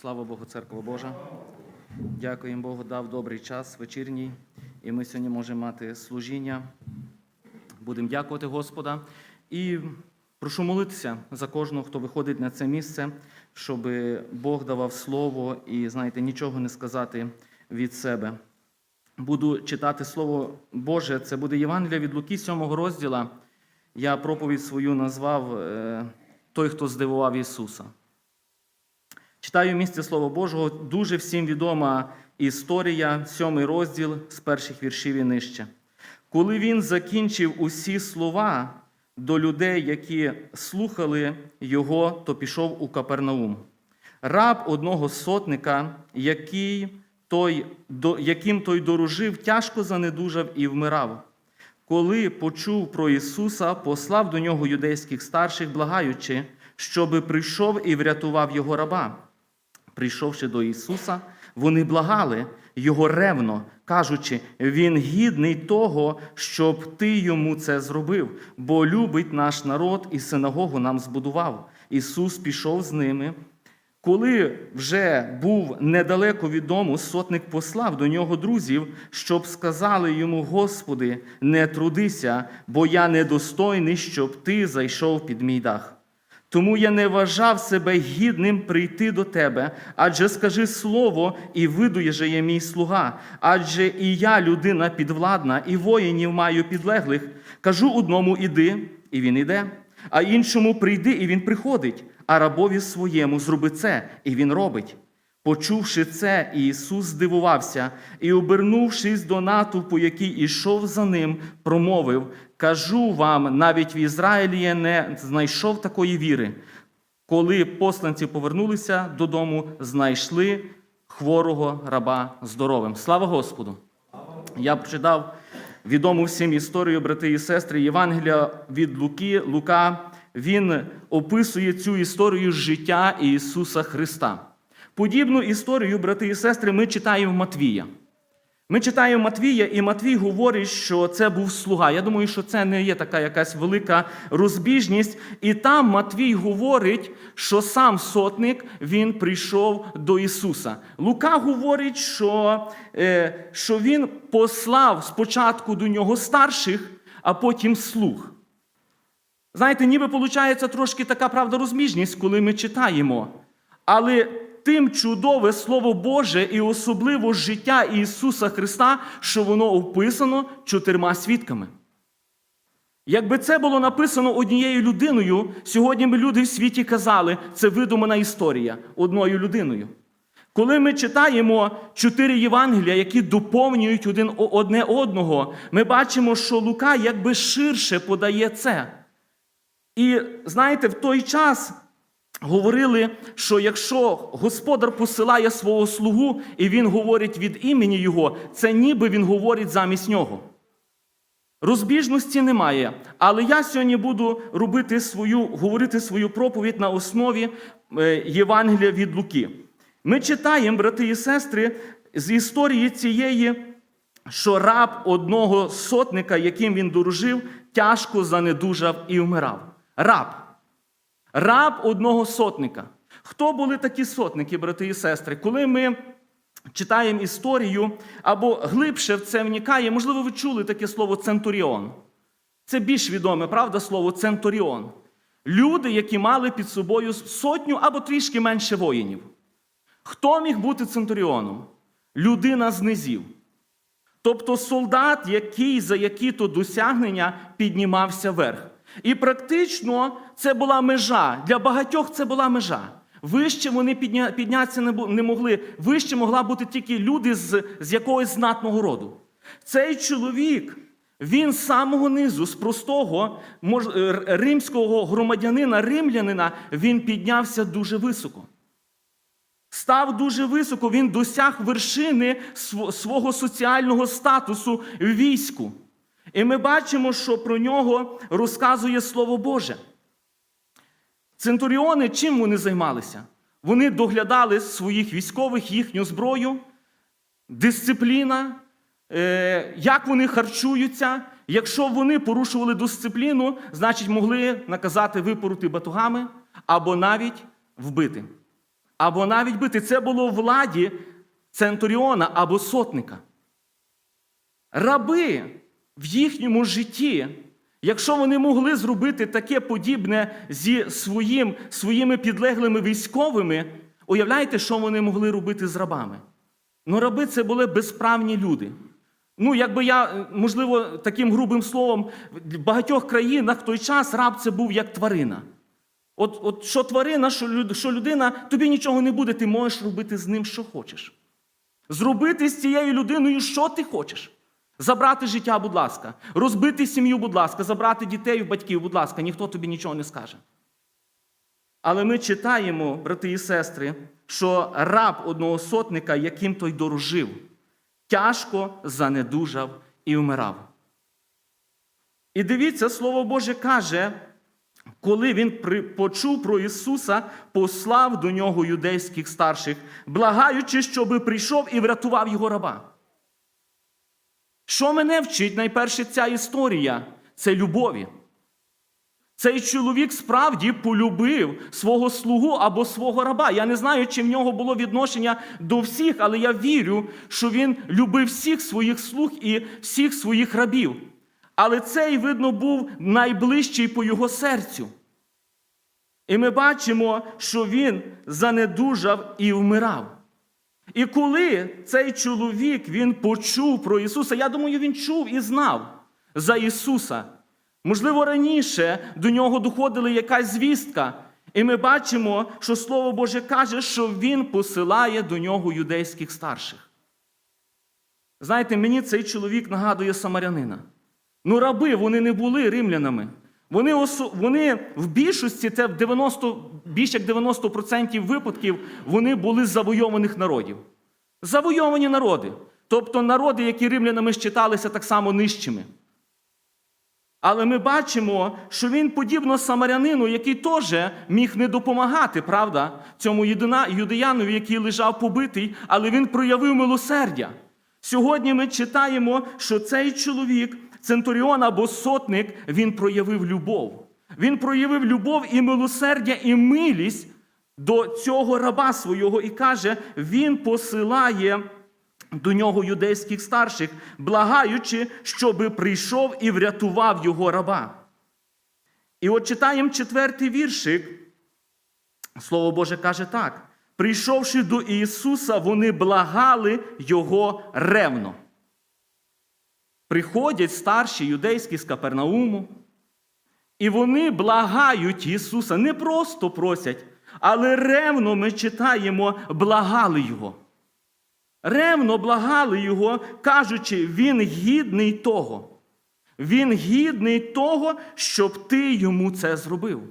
Слава Богу, церква Божа. Дякуємо Богу, дав добрий час вечірній, і ми сьогодні можемо мати служіння. Будемо дякувати Господа. І прошу молитися за кожного, хто виходить на це місце, щоб Бог давав слово і, знаєте, нічого не сказати від себе. Буду читати Слово Боже. Це буде Євангелія від Луки, 7 розділа. Я проповідь свою назвав е, Той, хто здивував Ісуса. Читаю місце Слова Божого, дуже всім відома історія, сьомий розділ з перших віршів і нижче. Коли він закінчив усі слова до людей, які слухали його, то пішов у Капернаум. Раб одного сотника, який той, до, яким той дорожив, тяжко занедужав і вмирав. Коли почув про Ісуса, послав до нього юдейських старших, благаючи, щоби прийшов і врятував його раба. Прийшовши до Ісуса, вони благали його ревно, кажучи, Він гідний того, щоб ти йому це зробив, бо любить наш народ і синагогу нам збудував. Ісус пішов з ними. Коли вже був недалеко від дому, сотник послав до нього друзів, щоб сказали йому: Господи, не трудися, бо я недостойний, щоб ти зайшов під мій дах. Тому я не вважав себе гідним прийти до тебе, адже скажи слово, і видує же є мій слуга, адже і я людина підвладна, і воїнів маю підлеглих. Кажу одному іди, і він іде, а іншому прийди, і він приходить, а рабові своєму зроби це, і він робить. Почувши це, Ісус здивувався і, обернувшись до натовпу, який ішов за ним, промовив: Кажу вам, навіть в Ізраїлі я не знайшов такої віри. Коли посланці повернулися додому, знайшли хворого раба здоровим. Слава Господу! Я прочитав відому всім історію, брати і сестри, Євангелія від Луки. Лука він описує цю історію життя Ісуса Христа. Подібну історію, брати і сестри, ми читаємо Матвія. Ми читаємо Матвія, і Матвій говорить, що це був слуга. Я думаю, що це не є така якась велика розбіжність. І там Матвій говорить, що сам сотник він прийшов до Ісуса. Лука говорить, що, е, що він послав спочатку до нього старших, а потім слуг. Знаєте, ніби виходить трошки така правда розбіжність, коли ми читаємо. Але тим чудове Слово Боже і особливо життя Ісуса Христа, що воно описано чотирма свідками. Якби це було написано однією людиною, сьогодні би люди в світі казали, це видумана історія одною людиною. Коли ми читаємо чотири Євангелія, які доповнюють один одне одного, ми бачимо, що Лука якби ширше подає це. І знаєте, в той час говорили, що якщо господар посилає свого слугу, і він говорить від імені його, це ніби він говорить замість нього. Розбіжності немає. Але я сьогодні буду робити свою, говорити свою проповідь на основі е, Євангелія від Луки. Ми читаємо, брати і сестри, з історії цієї, що раб одного сотника, яким він дорожив, тяжко занедужав і вмирав. Раб. Раб одного сотника. Хто були такі сотники, брати і сестри? Коли ми читаємо історію або глибше в це вникає, можливо, ви чули таке слово центуріон. Це більш відоме, правда, слово центуріон. Люди, які мали під собою сотню або трішки менше воїнів. Хто міг бути центуріоном? Людина з низів. Тобто солдат, який за які-то досягнення піднімався вверх. І практично це була межа. Для багатьох це була межа. Вище вони підня... піднятися не могли. Вище могла бути тільки люди з, з якогось знатного роду. Цей чоловік, він з самого низу, з простого мож... римського громадянина, римлянина, він піднявся дуже високо. Став дуже високо, він досяг вершини свого соціального статусу в війську. І ми бачимо, що про нього розказує Слово Боже. Центуріони чим вони займалися? Вони доглядали своїх військових, їхню зброю, дисципліна, е, як вони харчуються. Якщо вони порушували дисципліну, значить могли наказати випороти батугами або навіть вбити. або навіть бити. Це було в владі центуріона або сотника. Раби в їхньому житті, якщо вони могли зробити таке подібне зі своїм, своїми підлеглими військовими, уявляєте, що вони могли робити з рабами? Ну, раби це були безправні люди. Ну, якби я, е, можливо, таким грубим словом, в багатьох країнах в той час раб це був як тварина. От, от що тварина, що людина, тобі нічого не буде, ти можеш робити з ним, що хочеш. Зробити з цією людиною, що ти хочеш. Забрати життя, будь ласка, розбити сім'ю, будь ласка, забрати дітей батьків, будь ласка, ніхто тобі нічого не скаже. Але ми читаємо, брати і сестри, що раб одного сотника, яким той дорожив, тяжко занедужав і вмирав. І дивіться, Слово Боже каже, коли він почув про Ісуса, послав до нього юдейських старших, благаючи, щоби прийшов і врятував його раба. Що мене вчить найперше ця історія? Це любові. Цей чоловік справді полюбив свого слугу або свого раба. Я не знаю, чи в нього було відношення до всіх, але я вірю, що він любив всіх своїх слуг і всіх своїх рабів. Але цей, видно, був найближчий по його серцю. І ми бачимо, що він занедужав і вмирав. І коли цей чоловік він почув про Ісуса, я думаю, він чув і знав за Ісуса. Можливо, раніше до нього доходила якась звістка, і ми бачимо, що Слово Боже каже, що Він посилає до нього юдейських старших. Знаєте, мені цей чоловік нагадує самарянина. Ну, раби вони не були римлянами. Вони, вони в більшості, це в 90, більше як 90% випадків, вони були з завойованих народів. Завойовані народи. Тобто народи, які римлянами считалися так само нижчими. Але ми бачимо, що він подібно самарянину, який теж міг не допомагати, правда, цьому юдеянові, який лежав побитий, але він проявив милосердя. Сьогодні ми читаємо, що цей чоловік, центуріон або сотник, він проявив любов. Він проявив любов і милосердя, і милість до цього раба свого і каже, він посилає до нього юдейських старших, благаючи, щоби прийшов і врятував його раба. І от читаємо четвертий віршик. Слово Боже каже так: прийшовши до Ісуса, вони благали Його ревно. Приходять старші юдейські з Капернауму, і вони благають Ісуса, не просто просять, але ревно ми читаємо, благали Його. Ревно благали Його, кажучи, Він гідний того. Він гідний того, щоб ти йому це зробив.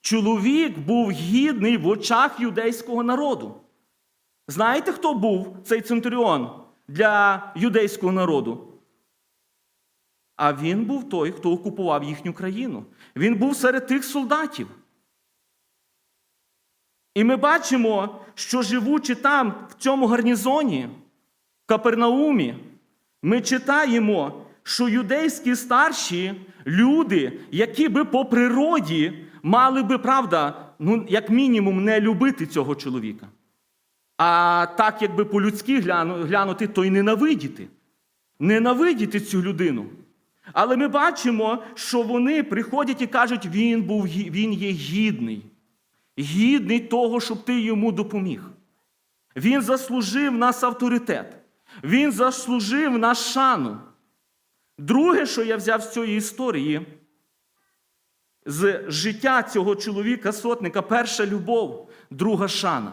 Чоловік був гідний в очах юдейського народу. Знаєте, хто був цей центуріон для юдейського народу? А він був той, хто окупував їхню країну. Він був серед тих солдатів. І ми бачимо, що живучи там, в цьому гарнізоні, в Капернаумі, ми читаємо, що юдейські старші люди, які би по природі мали би, правда, ну, як мінімум, не любити цього чоловіка. А так, якби по-людськи глянути, то й ненавидіти. Ненавидіти цю людину. Але ми бачимо, що вони приходять і кажуть, він, був, він є гідний. Гідний того, щоб ти йому допоміг. Він заслужив нас авторитет. Він заслужив нас шану. Друге, що я взяв з цієї історії, з життя цього чоловіка, сотника, перша любов, друга шана.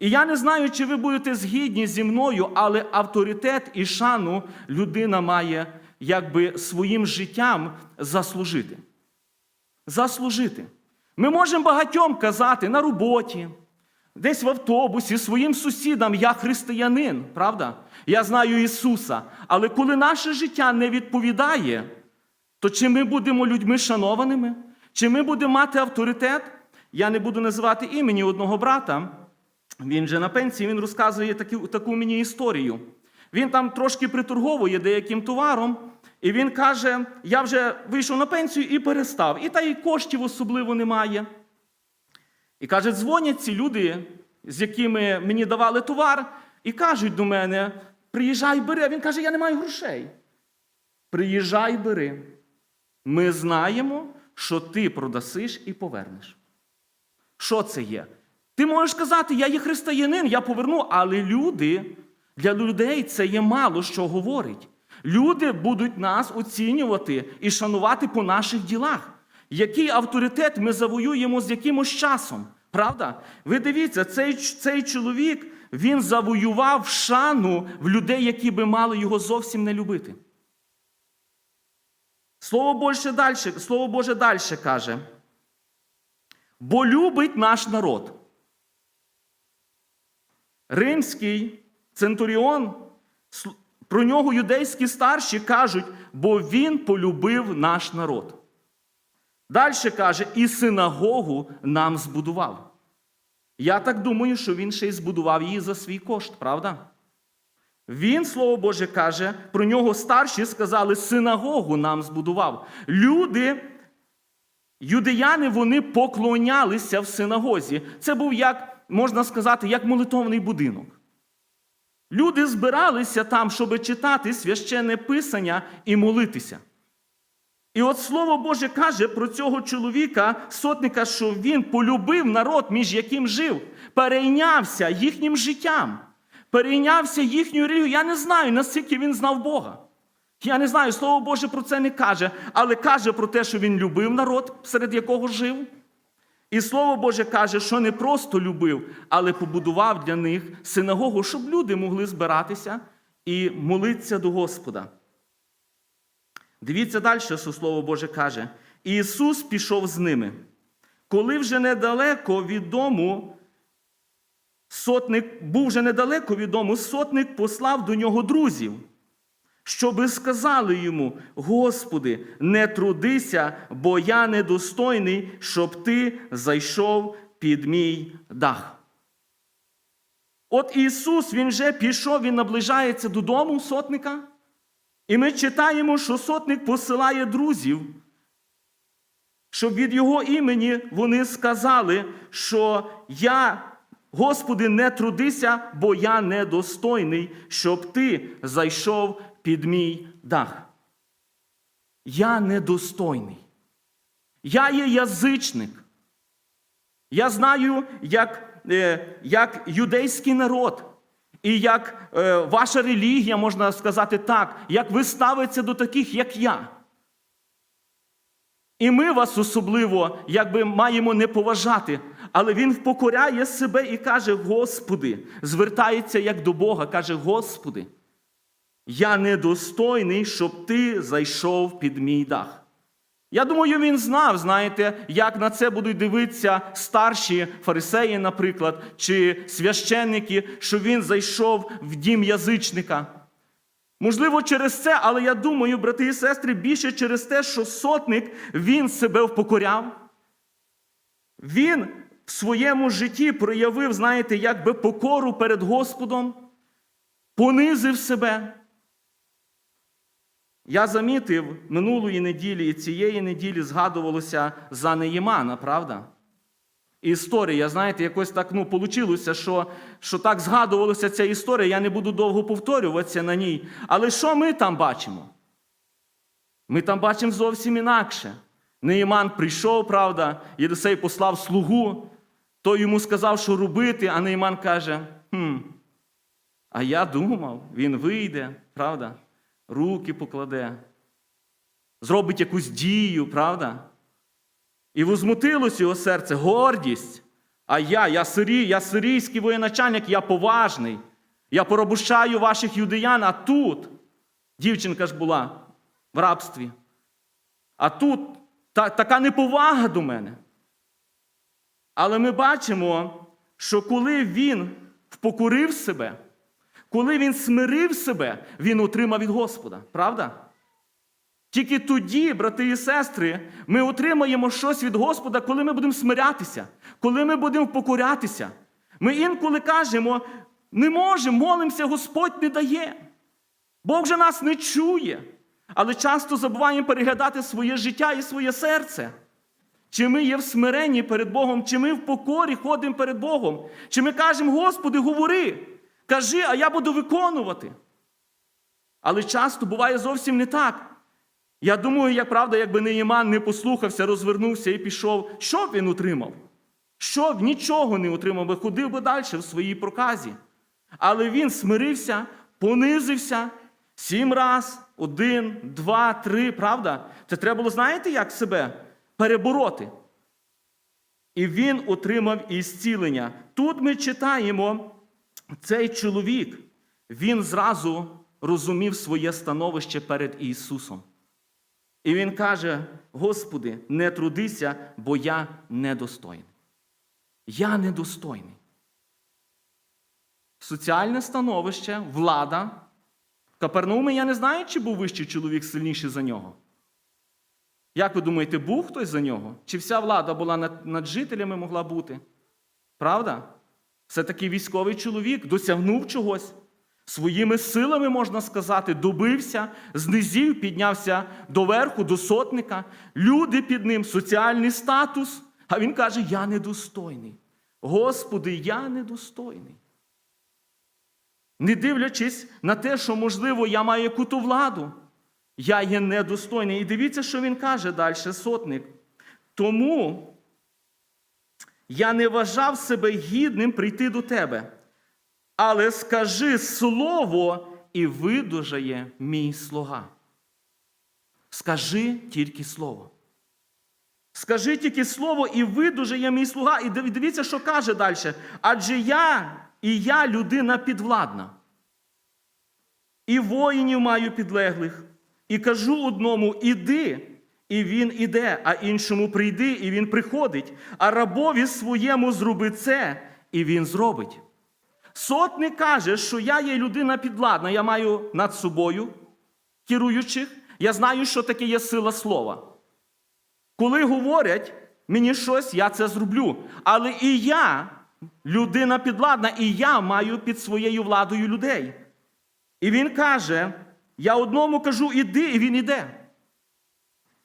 І я не знаю, чи ви будете згідні зі мною, але авторитет і шану людина має якби своїм життям заслужити. Заслужити. Ми можемо багатьом казати на роботі, десь в автобусі, своїм сусідам, я християнин, правда? Я знаю Ісуса. Але коли наше життя не відповідає, то чи ми будемо людьми шанованими, чи ми будемо мати авторитет? Я не буду називати імені одного брата. Він же на пенсії, він розказує таку, таку мені історію. Він там трошки приторговує деяким товаром, і він каже: я вже вийшов на пенсію і перестав. І та й коштів особливо немає. І каже, дзвонять ці люди, з якими мені давали товар, і кажуть до мене: приїжджай, бери. А він каже, я не маю грошей. Приїжджай, бери. Ми знаємо, що ти продасиш і повернеш. Що це є? Ти можеш сказати, я є християнин, я поверну, але люди, для людей це є мало що говорить. Люди будуть нас оцінювати і шанувати по наших ділах. Який авторитет ми завоюємо з якимось часом? Правда? Ви дивіться, цей, цей чоловік він завоював шану в людей, які би мали його зовсім не любити. Слово Боже далі, Слово Боже далі каже. Бо любить наш народ. Римський центуріон, про нього юдейські старші кажуть, бо він полюбив наш народ. Далі каже, і синагогу нам збудував. Я так думаю, що він ще й збудував її за свій кошт, правда? Він, слово Боже, каже, про нього старші сказали, синагогу нам збудував. Люди, юдеяни, вони поклонялися в синагозі. Це був, як можна сказати, як молитовний будинок. Люди збиралися там, щоб читати священне писання і молитися. І от Слово Боже каже про цього чоловіка, сотника, що він полюбив народ, між яким жив, перейнявся їхнім життям, перейнявся їхньою релігією. Я не знаю, наскільки він знав Бога. Я не знаю, Слово Боже про це не каже, але каже про те, що він любив народ, серед якого жив. І Слово Боже каже, що не просто любив, але побудував для них синагогу, щоб люди могли збиратися і молитися до Господа. Дивіться далі, що Слово Боже каже. Ісус пішов з ними. Коли вже недалеко від дому, сотник, був вже недалеко від дому, сотник послав до нього друзів, щоби сказали йому: Господи, не трудися, бо я недостойний, щоб ти зайшов під мій дах. От Ісус, Він вже пішов, Він наближається додому сотника. І ми читаємо, що сотник посилає друзів, щоб від його імені вони сказали, що я, Господи, не трудися, бо я недостойний, щоб ти зайшов під мій дах. Я недостойний. Я є язичник. Я знаю, як, е, як юдейський народ. І як е, ваша релігія, можна сказати так, як ви ставитеся до таких, як я. І ми вас особливо якби маємо не поважати, але він впокоряє себе і каже: Господи, звертається як до Бога, каже: Господи, я недостойний, щоб ти зайшов під мій дах. Я думаю, він знав, знаєте, як на це будуть дивитися старші фарисеї, наприклад, чи священники, що він зайшов в дім язичника. Можливо, через це, але я думаю, брати і сестри, більше через те, що сотник він себе впокоряв. Він в своєму житті проявив, знаєте, якби покору перед Господом, понизив себе. Я замітив минулої неділі і цієї неділі згадувалося за Неємана, правда? Історія, знаєте, якось так ну, получилося, що, що так згадувалася ця історія, я не буду довго повторюватися на ній. Але що ми там бачимо? Ми там бачимо зовсім інакше. Неєман прийшов, правда, Єдисей послав слугу, той йому сказав, що робити, а Неєман каже: хм, а я думав, він вийде, правда? Руки покладе, зробить якусь дію, правда? І возмутилось його серце, гордість. А я, я сирій, я сирійський воєначальник, я поважний. Я поробущаю ваших юдеян, а тут дівчинка ж була в рабстві. А тут та, така неповага до мене. Але ми бачимо, що коли він впокорив себе, коли він смирив себе, він отримав від Господа. Правда? Тільки тоді, брати і сестри, ми отримаємо щось від Господа, коли ми будемо смирятися, коли ми будемо покорятися. Ми інколи кажемо, не можемо, молимося, Господь не дає. Бог же нас не чує. Але часто забуваємо переглядати своє життя і своє серце. Чи ми є в смиренні перед Богом, чи ми в покорі ходимо перед Богом, чи ми кажемо, Господи, говори, кажи, а я буду виконувати. Але часто буває зовсім не так. Я думаю, як правда, якби Неєман не послухався, розвернувся і пішов, що б він отримав? Що б нічого не отримав, би ходив би далі в своїй проказі. Але він смирився, понизився сім раз, один, два, три, правда? Це треба було, знаєте, як себе перебороти. І він отримав ісцілення. Тут ми читаємо, цей чоловік, він зразу розумів своє становище перед Ісусом. І він каже: Господи, не трудися, бо я недостойний. Я недостойний. Соціальне становище, влада. В Капернаумі я не знаю, чи був вищий чоловік сильніший за нього. Як ви думаєте, був хтось за нього? Чи вся влада була над жителями могла бути? Правда? Це такий військовий чоловік досягнув чогось. Своїми силами, можна сказати, добився, з низів піднявся до верху, до сотника. Люди під ним, соціальний статус. А він каже: Я недостойний. Господи, я недостойний. Не дивлячись на те, що, можливо, я маю яку-то владу, я є недостойний. І дивіться, що він каже далі, сотник. Тому я не вважав себе гідним прийти до тебе. Але скажи слово, і видужає мій слуга. Скажи тільки слово. Скажи тільки слово, і видужає мій слуга. І дивіться, що каже далі. Адже я і я людина підвладна. І воїнів маю підлеглих. І кажу одному: іди, і він іде, а іншому прийди, і він приходить. А рабові своєму зроби це, і він зробить. Сотник каже, що я є людина підвладна, я маю над собою керуючих, я знаю, що таке є сила слова. Коли говорять мені щось, я це зроблю. Але і я, людина підвладна, і я маю під своєю владою людей. І він каже: я одному кажу, іди, і він іде.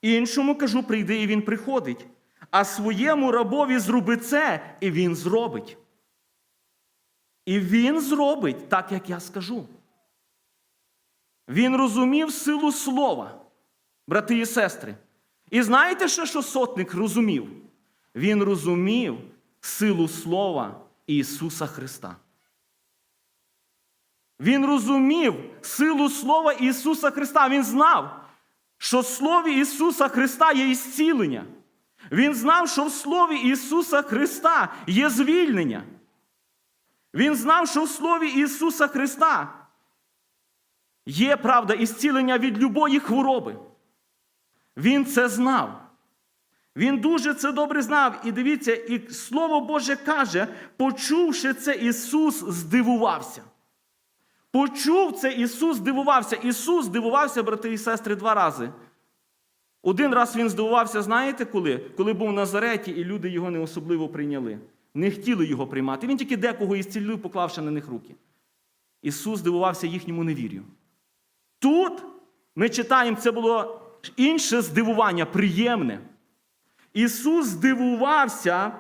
Іншому кажу, прийди, і він приходить. А своєму рабові зроби це, і він зробить. І він зробить так, як я скажу. Він розумів силу слова, брати і сестри. І знаєте ще, що сотник розумів? Він розумів силу слова Ісуса Христа. Він розумів силу слова Ісуса Христа. Він знав, що в Слові Ісуса Христа є ісцілення. Він знав, що в Слові Ісуса Христа є звільнення. Він знав, що в Слові Ісуса Христа є правда ісцілення від любої хвороби. Він це знав. Він дуже це добре знав. І дивіться, і Слово Боже каже, почувши це, Ісус здивувався. Почув це, Ісус здивувався. Ісус здивувався, брати і сестри, два рази. Один раз він здивувався, знаєте коли? Коли був в Назареті, і люди його не особливо прийняли. Не хотіли його приймати. Він тільки декого ісцілив, поклавши на них руки. Ісус здивувався їхньому невір'ю. Тут ми читаємо, це було інше здивування, приємне. Ісус здивувався,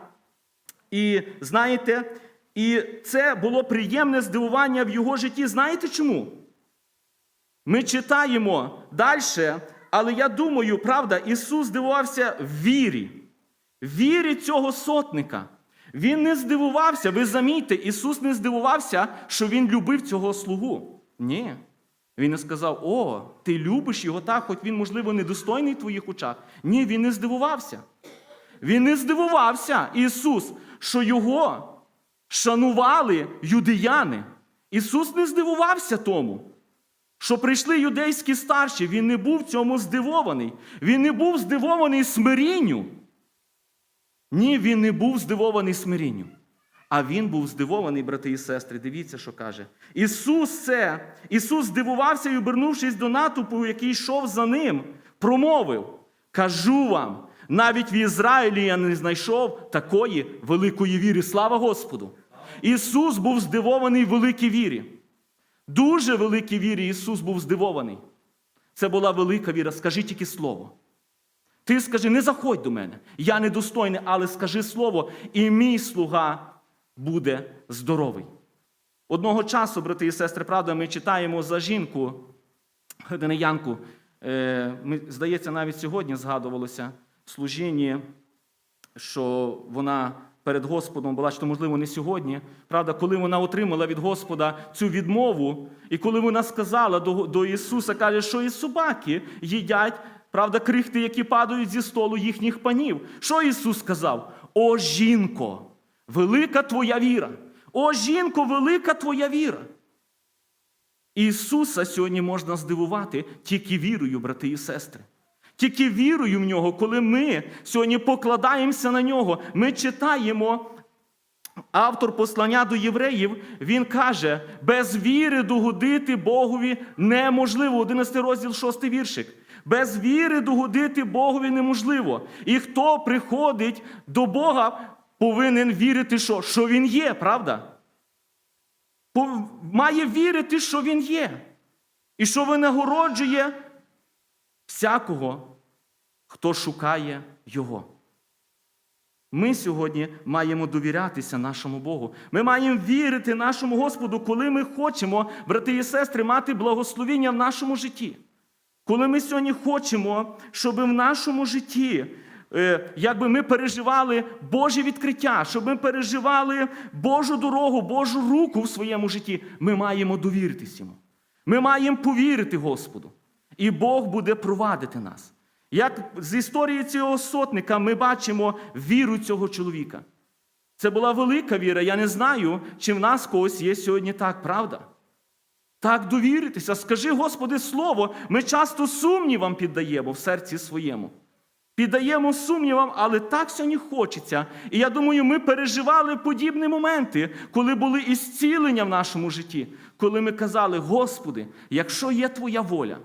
і знаєте, і це було приємне здивування в його житті. Знаєте чому? Ми читаємо далі, але я думаю, правда, Ісус здивувався в вірі, вірі цього сотника. Він не здивувався, ви замітьте, Ісус не здивувався, що Він любив цього слугу. Ні. Він не сказав: О, ти любиш його так, хоч він, можливо, недостойний в твоїх очах. Ні, він не здивувався. Він не здивувався, Ісус, що його шанували юдеяни. Ісус не здивувався тому, що прийшли юдейські старші. Він не був цьому здивований. Він не був здивований смирінню. Ні, він не був здивований смирінню. А він був здивований, брати і сестри. Дивіться, що каже. Ісус це, Ісус здивувався і, обернувшись до натовпу, який йшов за ним, промовив: Кажу вам, навіть в Ізраїлі я не знайшов такої великої віри. Слава Господу! Ісус був здивований великій вірі. Дуже великій вірі Ісус був здивований. Це була велика віра. Скажи тільки слово. Ти скажи, не заходь до мене. Я недостойний, але скажи слово, і мій слуга буде здоровий. Одного часу, брати і сестри, правда, ми читаємо за жінку, Геденеянку. Е, здається, навіть сьогодні згадувалося в служінні, що вона перед Господом була, що можливо не сьогодні. Правда, коли вона отримала від Господа цю відмову, і коли вона сказала до, до Ісуса, каже, що і собаки їдять, правда, крихти, які падають зі столу їхніх панів. Що Ісус сказав? О, жінко, велика твоя віра! О, жінко, велика твоя віра! Ісуса сьогодні можна здивувати тільки вірою, брати і сестри. Тільки вірою в нього, коли ми сьогодні покладаємося на нього, ми читаємо. Автор послання до євреїв, він каже, без віри догодити Богові неможливо. 11 розділ, 6 віршик. Без віри догодити Богові неможливо. І хто приходить до Бога, повинен вірити, що, що Він є, правда? Має вірити, що Він є. І що винагороджує всякого, хто шукає Його. Ми сьогодні маємо довірятися нашому Богу. Ми маємо вірити нашому Господу, коли ми хочемо, брати і сестри, мати благословіння в нашому житті. Коли ми сьогодні хочемо, щоб в нашому житті, е, якби ми переживали Боже відкриття, щоб ми переживали Божу дорогу, Божу руку в своєму житті, ми маємо довіритись йому. Ми маємо повірити Господу. І Бог буде провадити нас. Як з історії цього сотника ми бачимо віру цього чоловіка. Це була велика віра. Я не знаю, чи в нас когось є сьогодні так, правда? Так довіритися. Скажи, Господи, слово, ми часто сумнівам піддаємо в серці своєму. Піддаємо сумнівам, але так сьогодні хочеться. І я думаю, ми переживали подібні моменти, коли були ісцілення в нашому житті, коли ми казали, Господи, якщо є Твоя воля,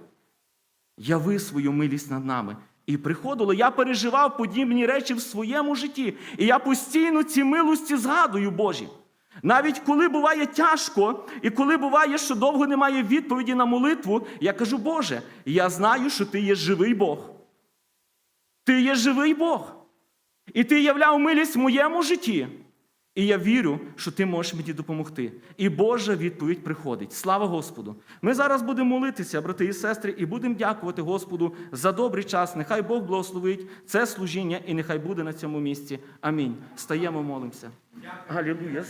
яви свою милість над нами. І приходило, я переживав подібні речі в своєму житті. І я постійно ці милості згадую Божі. Навіть коли буває тяжко, і коли буває, що довго немає відповіді на молитву, я кажу, Боже, я знаю, що Ти є живий Бог. Ти є живий Бог. І ти являв милість в моєму житті. І я вірю, що ти можеш мені допомогти. І Божа відповідь приходить. Слава Господу! Ми зараз будемо молитися, брати і сестри, і будемо дякувати Господу за добрий час. Нехай Бог благословить це служіння і нехай буде на цьому місці. Амінь. Стаємо, молимося. Галілуя.